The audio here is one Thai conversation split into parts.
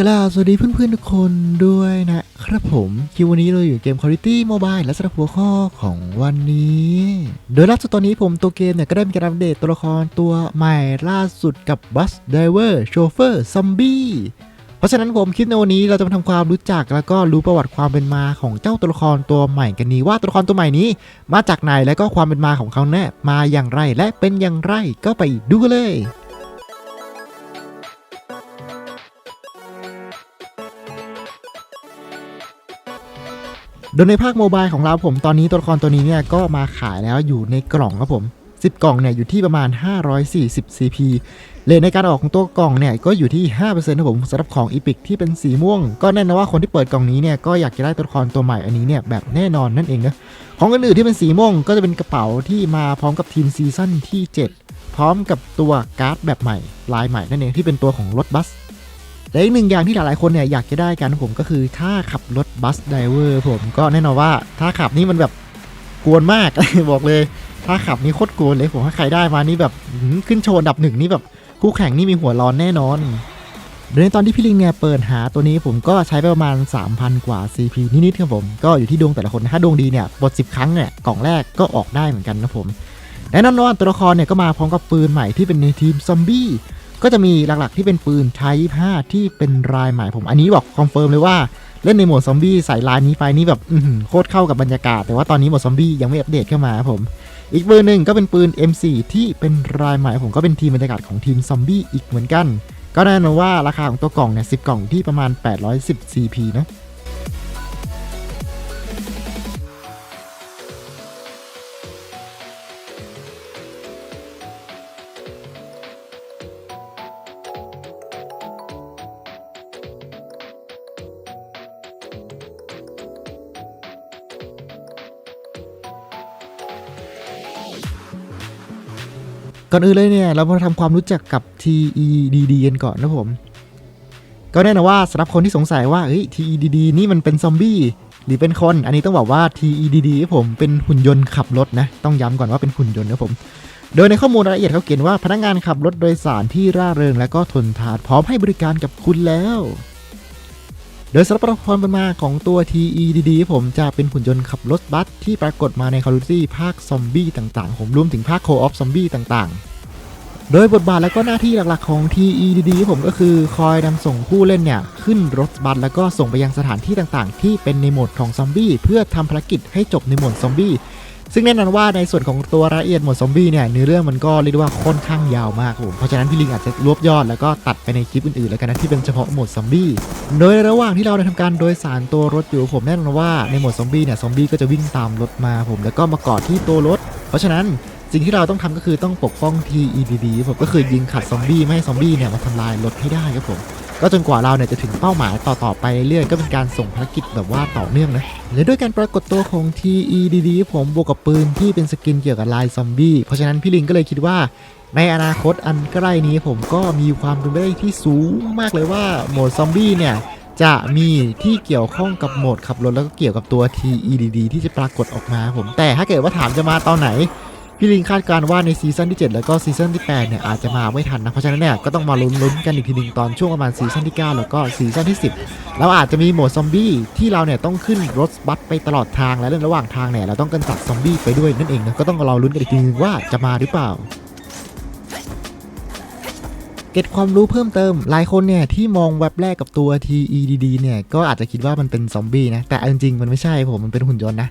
กล่าวสวัสดีเพื่อนๆทุกคนด้วยนะครับผมคิววันนี้เราอยู่เกม Quality Mobile และสำหรับหัวข้อของวันนี้ โดยล่าสุดตอนนี้ผมตัวเกมเนี่ยก็ได้มีการอัปเดตตัวละครตัวใหม่ล่าสุดกับ Bus Driver Chauffeur Zombie เพราะฉะนั้นผมคิดในวันนี้เราจะมาทำความรู้จักแล้วก็รู้ประวัติความเป็นมาของเจ้าตัวละครตัวใหม่กันนี้ว่าตัวละครตัวใหม่นี้ มาจากไหนและก็ความเป็นมาของเขาเนี่ยมาอย่างไรและเป็นอย่างไรก็ไปดูกันเลย โดยในภาคโมบายของเราผมตอนนี้ตัวละครตัวนี้เนี่ยก็มาขายแล้วอยู่ในกล่องครับผม 10 กล่องเนี่ยอยู่ที่ประมาณ 540 CP เลทในการออกของตัวกล่องเนี่ยก็อยู่ที่ 5%ครับผมสำหรับของอีพิกที่เป็นสีม่วง ก็แน่นอนว่าคนที่เปิดกล่องนี้เนี่ยก็อยากจะได้ตัวละครตัวใหม่อันนี้เนี่ยแบบแน่นอนนั่นเองนะของอื่นๆที่เป็นสีม่วงก็จะเป็นกระเป๋าที่มาพร้อมกับทีมซีซั่นที่ 7 พร้อมกับตัวการ์ดแบบใหม่ลายใหม่นั่นเองที่เป็นตัวของรถบัส และอีกหนึ่งอย่างที่หลายๆคนเนี่ยอยากจะได้กันผมก็คือถ้าขับรถบัสไดเวอร์ผมก็แน่นอนว่าถ้าขับนี่มันแบบกวนมาก บอกเลย ถ้าขับนี่โคตรกวนเลยผมถ้าใครได้มานี่แบบขึ้นโชว์ดับหนึ่งนี่แบบคู่แข่งนี่มีหัวร้อนแน่นอนโดยในตอนที่พี่ลิงเนี่ยเปิดหาตัวนี้ผมก็ใช้ไปประมาณ 3,000 กว่า CP นิดๆครับผม ก็อยู่ที่ดวงแต่ละคนถ้าดวงดีเนี่ยบท10 ครั้งเนี่ยกล่องแรกก็ออกได้เหมือนกันนะผมและแน่นอนตัวละครเนี่ยก็มาพร้อมกับปืนใหม่ที่เป็นในทีมซอมบี้ ก็จะมีหลักๆที่เป็นปืนชาย25 ที่เป็นรายใหม่ผม อันนี้บอกคอนเฟิร์มเลยว่าเล่นในโหมดซอมบี้ใส่ลายนี้ไปนี่แบบโคตรเข้ากับบรรยากาศ แต่ว่าตอนนี้โหมดซอมบี้ยังไม่อัปเดตเข้ามาครับผม อีกปืนหนึ่งก็เป็นปืน M4 ที่เป็นรายใหม่ผมก็เป็นทีมบรรยากาศของทีมซอมบี้อีกเหมือนกัน ก็แน่นอนว่าราคาของตัวกล่องเนี่ยสิกล่องที่ประมาณ 810 CP นะ ก่อนอื่นเลยเนี่ย เรามาทำความรู้จักกับ TEDD กันก่อนนะผม ก็แน่นอนว่าสำหรับคนที่สงสัยว่าเฮ้ย TEDD นี่มันเป็นซอมบี้หรือเป็นคน อันนี้ต้องบอกว่า TEDD ผมเป็นหุ่นยนต์ขับรถนะ ต้องย้ำก่อนว่าเป็นหุ่นยนต์นะผม โดยในข้อมูลรายละเอียดเขาเขียนว่าพนักงานขับรถโดยสารที่ร่าเริงและก็ทนทานพร้อมให้บริการกับคุณแล้ว โดยสำหรับตัวละครเป็นมาของตัว TEDD ผมจะเป็นหุ่นยนต์ขับรถบัสที่ปรากฏมาใน Call of Duty ภาคซอมบี้ต่างๆ ผมรวมถึงภาค Co-op ซอมบี้ต่างๆ โดยบทบาทและก็หน้าที่หลักๆของ TEDD ผมก็คือคอยนำส่งผู้เล่นเนี่ย ขึ้นรถบัสแล้วก็ส่งไปยังสถานที่ต่างๆ ที่เป็นในโหมดของซอมบี้เพื่อทำภารกิจให้จบในโหมดซอมบี้ ซึ่งแน่นอนว่าในส่วนของตัวรายละเอียดหมวดซอมบี้เนี่ยเนื้อเรื่องมันก็เรียกได้ว่าค่อนข้างยาวมากครับผมเพราะฉะนั้นพี่ลิงอาจจะรวบยอดแล้วก็ตัดไปในคลิปอื่นๆแล้วกันนะที่เป็นเฉพาะหมวดซอมบี้โดยระหว่างที่เราได้ทำการโดยสารตัวรถอยู่ผมแน่นอนว่าในหมวดซอมบี้เนี่ยซอมบี้ก็จะวิ่งตามรถมาผมแล้วก็มาเกาะที่ตัวรถ เพราะฉะนั้น สิ่งที่เราต้องทำก็คือต้องปกป้อง TEDD ผมก็คือยิงขัดซอมบี้ไม่ให้ซอมบี้เนี่ยมาทำลายรถให้ได้ครับผมก็จนกว่าเราเนี่ยจะถึงเป้าหมายต่อๆไปเรื่อยๆก็เป็นการส่งภารกิจแบบว่าต่อเนื่องนะและด้วยการปรากฏตัวของ TEDD ผมบวกกับปืนที่เป็นสกินเกี่ยวกับลายซอมบี้เพราะฉะนั้นพี่ลิงก็เลยคิดว่าในอนาคตอันใกล้นี้ผมก็มีความเป็นไปได้ที่สูงมากเลยว่าโหมดซอมบี้เนี่ยจะมีที่เกี่ยวข้องกับโหมดขับรถแล้วก็เกี่ยวกับตัว TEDD ที่จะปรากฏออกมาผมแต่ถ้าเกิดว่าถามจะมาตอนไหน พี่ลิงคาดการณ์ว่าในซีซั่นที่ 7 แล้วก็ซีซั่นที่8เนี่ยอาจจะมาไม่ทันนะ เพราะฉะนั้นเนี่ยก็ต้องมาลุ้นๆกันอีกทีหนึ่งตอนช่วงประมาณซีซั่นที่ 9 แล้วก็ซีซั่นที่ 10 แล้วอาจจะมีโหมดซอมบี้ที่เราเนี่ยต้องขึ้นรถบัสไปตลอดทางและเรื่องระหว่างทางเนี่ยเราต้องกันจัดซอมบี้ไปด้วยนั่นเองนะก็ต้องรอลุ้นกันอีกทีนึงว่าจะมาหรือเปล่าเก็ตความรู้เพิ่มเติม หลายคนเนี่ยที่มองแว็บแรกกับตัว TEDD เนี่ยก็อาจจะคิดว่ามันเป็นซอมบี้นะ แต่จริงๆมันไม่ใช่ผม มันเป็นหุ่นยนต์นะ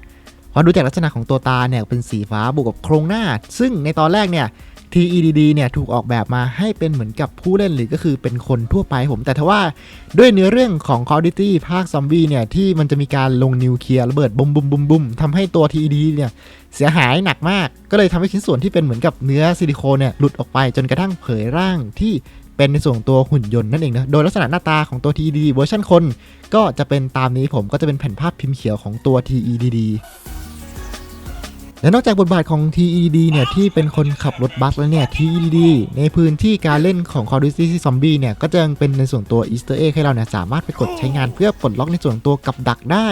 พราะดูจากลักษณะของตัวตาเนี่ยเป็นสีฟ้าบวกกับโครงหน้า ซึ่งในตอนแรกเนี่ย TEDD เนี่ยถูกออกแบบมาให้เป็นเหมือนกับผู้เล่นหรือก็คือเป็นคนทั่วไปผม แต่ทว่าด้วยเนื้อเรื่องของ Call of Duty ภาคซอมบี้เนี่ยที่มันจะมีการลงนิวเคลียร์ระเบิดบุมบุมบุมบุมทำให้ตัว TEDD เนี่ยเสียหายหนักมาก ก็เลยทำให้ชิ้นส่วนที่เป็นเหมือนกับเนื้อซิลิโคนเนี่ยหลุดออกไปจนกระทั่งเผยร่างที่เป็นในส่วนตัวหุ่นยนต์นั่นเองนะ โดยลักษณะหน้าตาของตัว TEDD เวอร์ชันคน ก็จะเป็นตามนี้ผมก็จะเป็นแผ่นภาพพิมพ์เขียวของตัว TED และนอกจากบทบาทของ TED เนี่ยที่เป็นคนขับรถบัสแล้วเนี่ย TED ในพื้นที่การเล่นของ Call of Duty Zombie เนี่ยก็จะยังเป็นในส่วนตัว Easter egg ให้เราเนี่ยสามารถไปกดใช้งานเพื่อปลดล็อกในส่วนตัวกับดักได้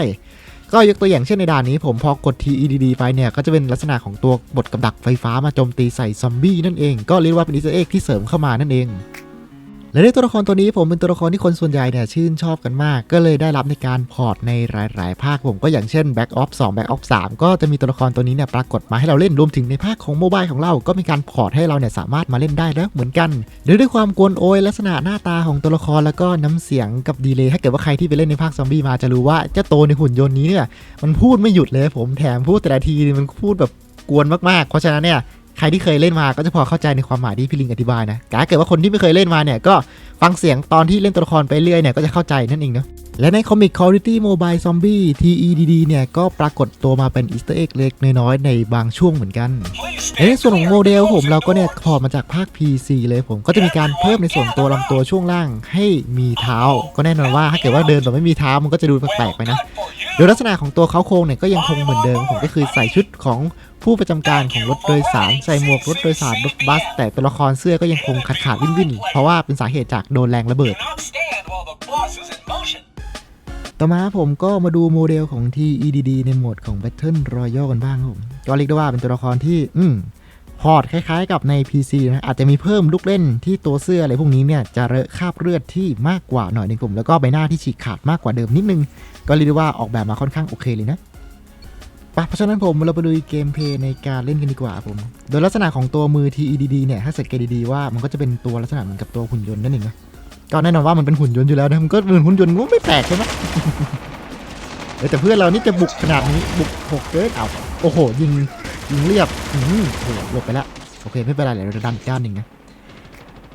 ก็ยกตัวอย่างเช่นในด่านนี้ผมพอกด TEDD ไปเนี่ยก็จะเป็นลักษณะของตัวบทกับดักไฟฟ้ามาโจมตีใส่ซอมบี้นั่นเอง ก็เรียกว่าเป็น Easter egg ที่เสริมเข้ามานั่นเอง และในตัวละครตัวนี้ผมเป็นตัวละครที่คนส่วนใหญ่เนี่ยชื่นชอบกันมาก ก็เลยได้รับในการพอร์ตในหลาย ๆ ภาคผมก็อย่างเช่น Back Off 2 Back Off 3 ก็จะมีตัวละครตัวนี้เนี่ยปรากฏมาให้เราเล่นรวมถึงในภาคของโมบายของเราก็มีการพอร์ตให้เราเนี่ยสามารถมาเล่นได้แล้วเหมือนกันโดยด้วยความกวนโอยลักษณะหน้าตาของตัวละครแล้วก็น้ำเสียงกับดีเลย์ถ้าเกิดว่าใครที่ไปเล่นในภาคซอมบี้มาจะรู้ว่าเจ้าโตในหุ่นยนต์นี้เนี่ยมันพูดไม่หยุดเลยผมแถมพูดแต่ละทีมันพูดแบบกวนมากๆ เพราะฉะนั้นเนี่ย ครที่เคยเล่นมาก็จะพอเข้าใจในความหมายที่พี่ลิงอธิบายนะแต่ถ้าเกิดว่าคนที่ไม่เคยเล่นมาเนี่ยก็ฟังเสียงตอนที่เล่นตัวละครไปเรื่อยเนี่ยก็จะเข้าใจนั่นเองเนาะ และในคอมิก Quality Mobile Zombie TEDD เนี่ยก็ปรากฏตัวมาเป็นอีสเตอร์เอ็กเล็กน้อยๆในบางช่วงเหมือนกัน ในส่วนของโมเดลผมเราก็เนี่ยพอมาจากภาค PC เลยผมก็จะมีการเพิ่มในส่วนตัวลำตัวช่วงล่างให้มีเท้า ก็แน่นอนว่าถ้าเกิดว่าเดินแบบไม่มีเท้ามันก็จะดูแปลกๆไปนะโดยลักษณะของตัวเขาโครงเนี่ยก็ยังคงเหมือนเดิมผมก็คือใส่ชุดของผู้ประจำการของรถโดยสารใส่หมวกรถโดยสารรถบัส แต่ตัวละครเสื้อก็ยังคงขาดขาดๆวิ่นๆเพราะว่าเป็นสาเหตุจากโดนแรงระเบิด ต่อมาผมก็มาดูโมเดลของ TEDD ในโหมดของ Battle Royale กันบ้างครับผมก็เรียกได้ว่าเป็นตัวละครที่ อืมพอร์ตคล้ายๆกับใน PC นะอาจจะมีเพิ่มลูกเล่นที่ตัวเสื้ออะไรพวกนี้เนี่ยจะเระคราบเลือดที่มากกว่าหน่อยหนึงผมแล้วก็ใบหน้าที่ฉีกขาดมากกว่าเดิมนิดนึง ก็เรียกได้ว่าออกแบบมาค่อนข้างโอเคเลยนะไปเพราะฉะนั้นผมเราไปดูเกมเพลย์ในการเล่นกันดีกว่าผม โดยลักษณะของตัวมือ TEDD เนี่ยถ้าสังเกตดีๆว่ามันก็จะเป็นตัวลักษณะเหมือนกับตัวหุ่นยนต์นั่นเองนะ ก็แน่นอนว่ามันเป็นหุ่นยนต์อยู่แล้วนะมันก็เหมืนหุ่นยนต์ก็ไม่แปลกใช่ไหมแต่เพื่อนเรานี่จะบุกขนาดนี้บุกหกเกินเอาโอ้โหยิงยิงเรียบอืมโอ้โหหลบไปแล้วโอเคไม่เป็นไรเดี๋ยวเราจะดันอีกด้านหนึ่งนะ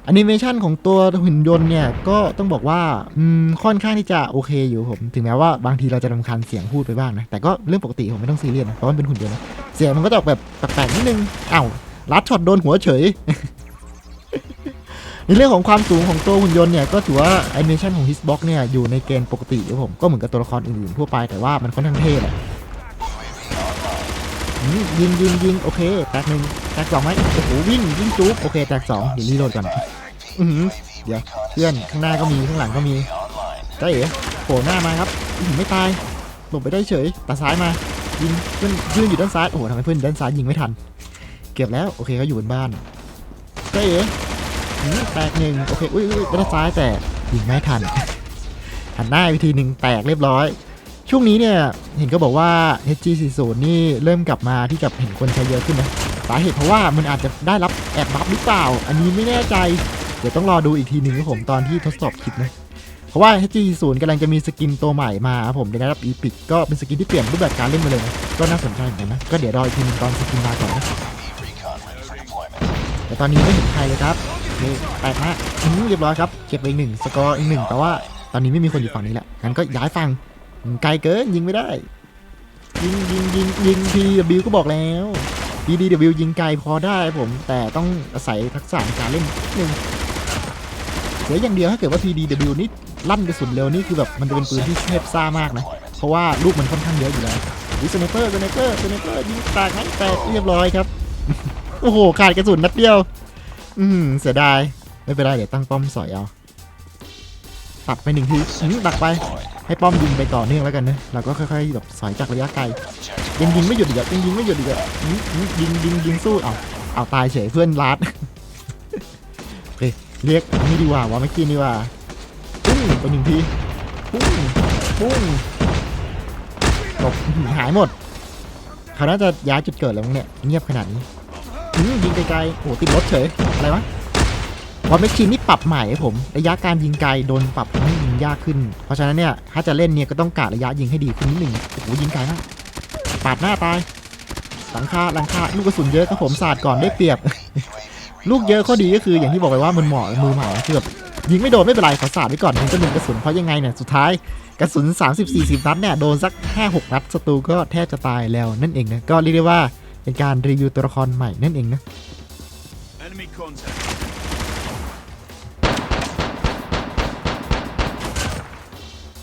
แอนิเมชันของตัวหุ่นยนต์เนี่ยก็ต้องบอกว่าอืมค่อนข้างที่จะโอเคอยู่ผม ถึงแม้ว่าบางทีเราจะรำคาญเสียงพูดไปบ้างนะแต่ก็เรื่องปกติผมไม่ต้องซีเรียสนะเพราะมันเป็นหุ่นยนต์นะเสียงมันก็จะออกแบบแปลกๆนิดนึงอ้าวลัดช็อตโดนหัวเฉย ในเรื่องของความสูงของตัวหุ่นยนต์เนี่ยก็ถือว่าแอนิเมชันของ Hitbox เนี่ยอยู่ในเกณฑ์ปกติครับผมก็เหมือนกับตัวละครอื่นๆทั่วไปแต่ว่ามันค่อนข้างเท่แหละยิงยิงยิงโอเคแตกหนึ่งแตกสองไหมโอ้โหวิ่งวิ่งจุ๊บโอเคแตกสองเดี๋ยวรีโหลดก่อนอือหือเดี๋ยวเพื่อนข้างหน้าก็มีข้างหลังก็มีเจ๊เอ๋โผล่หน้ามาครับไม่ตายหลบไปได้เฉยตาซ้ายมายิงเพื่อนยืนอยู่ด้านซ้ายโอ้โหทำไมเพื่อนด้านซ้ายยิงไม่ทัน เก็บแล้วโอเคเขาอยู่บนบ้านเจ๊เอ๋อืม แตกหนึ่งโอเคอุ้ยอุ้ยด้านซ้ายแต่ยิงไม่ทันหันหน้าวิธีหนึ่งแตกเรียบร้อย ช่วงนี้เนี่ย เห็นก็บอกว่า HG40 นี่เริ่มกลับมาที่กับเห็นคนใช้เยอะขึ้นนะสาเหตุเพราะว่ามันอาจจะได้รับแอบบัฟหรือเปล่า อันนี้ไม่แน่ใจ เดี๋ยวต้องรอดูอีกทีหนึ่งครับผมตอนที่ทดสอบคลิปนะเพราะว่า HG40 กำลังจะมีสกินตัวใหม่มาครับผมในระดับ Epic ก็เป็นสกินที่เปลี่ยนรูปแบบการเล่นมาเลยนะก็น่าสนใจเหมือนกันนะก็เดี๋ยวรออีกทีหนึงตอนสกินมาก่อนนะแต่ตอนนี้ไม่เห็นใครเลยครับ คแปลกมากอืมเรียบร้อยครับ เก็บไปอีกหนึ่งสกอร์อีกหนึ่งแต่ว่าตอนนี้ไม่มีคนอยู่ฝั่งนี้แหละงั้นก็ย้ายฝั่งไกลเกินยิงไม่ได้ ยิงยิงยิงยิง PW ก็บอกแล้ว PDW ยิงไกลพอได้ผม แต่ต้องอาศัยทักษะการเล่นนึงเสียอย่างเดียวถ้าเกิดว่า PDW นี่ลั่นกระสุนเร็วนี่คือแบบมันจะเป็นปืนที่เทพซ่ามากนะ เพราะว่าลูกมันค่อนข้างเยอะอยู่แล้ววิสเนเปอร์สเนเปอร์สเนเปอร์ยิงแตกไหมแตกเรียบร้อยครับ โอ้โห ขาดกระสุนนัดเดียว อืม เสียดาย ไม่เป็นไร เดี๋ยวตั้งป้อมสอยเอา ตัดไปหนึ่งทีอืมดักไป ให้ป้อมยิงไปต่อเนื่องแล้วกันนะเราก็ค่อยๆแบบสอยจากระยะไกลยังยิงไม่หยุดอีกอะยังยิงไม่หยุดอีกอะยิงยิงยิงสู้เอาเอาตายเฉยเพื่อนลัดโอเคเรียกนี่ดีกว่าว่าไม่กินดีกว่าปุ้งไปหนึ่งทีปุ้งปุ้งหลบหายหมดเขาน่าจะย้ายจุดเกิดแล้วมั้งเนี่ยเงียบขนาดนี้ ยิงไกลๆโอ้โหติดรถเฉย อะไรวะวอลแมชชีนนี่ปรับใหม่ให้ผม ระยะการยิงไกลโดนปรับให้ยิงยากขึ้น เพราะฉะนั้นเนี่ย ถ้าจะเล่นเนี่ยก็ต้องกะระยะยิงให้ดีขึ้นนิดหนึ่งโอ้โหยิงไกลมากปาดหน้าตายหลังคาหลังคาลูกกระสุนเยอะครับผมสาดก่อนได้เปรียบ ลูกเยอะข้อดีก็คืออย่างที่บอกไปว่ามันเหมาะมือใหม่คือบบยิงไม่โดนไม่เป็นไรขอสาดไว้ก่อนถึงจะหนึ่งกระสุนเพราะยังไงเนี่ยสุดท้ายกระสุน 30-40 นัดเนี่ยโดนสัก 5-6 นัดศัตรูก็แทบจะตายแล้วนั่นเองนะก็เรียกได้ว่า เป็นการรีวิวตัวละครใหม่นั่นเองนะ Enemy contact.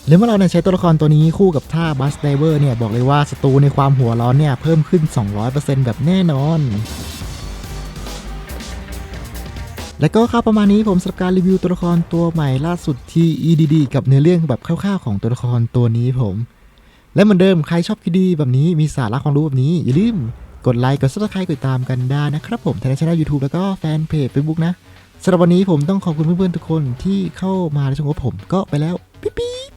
แล้วเมื่อเราเนี่ยใช้ตัวละครตัวนี้คู่กับท่าบัสไดเวอร์เนี่ย บอกเลยว่าศัตรูในความหัวร้อนเนี่ย เพิ่มขึ้น 200%แบบแน่นอน และก็ครับประมาณนี้ผมสำหรับการรีวิวตัวละครตัวใหม่ล่าสุดที่ EDD กับเนื้อเรื่องแบบคร่าวๆของตัวละครตัวนี้ผม และเหมือนเดิมใครชอบคลิปดีแบบนี้มีสาระความรู้แบบนี้อย่าลืม กดไลค์กดซับสไครต์กดติดตามกันได้นะครับผมทางช่องยูทูบแล้วก็แฟนเพจเฟซบุ๊กนะสำหรับวันนี้ผมต้องขอบคุณเพื่อนๆทุกคนที่เข้ามาในชมกับผมก็ไปแล้ว ปิ๊บปิ๊บ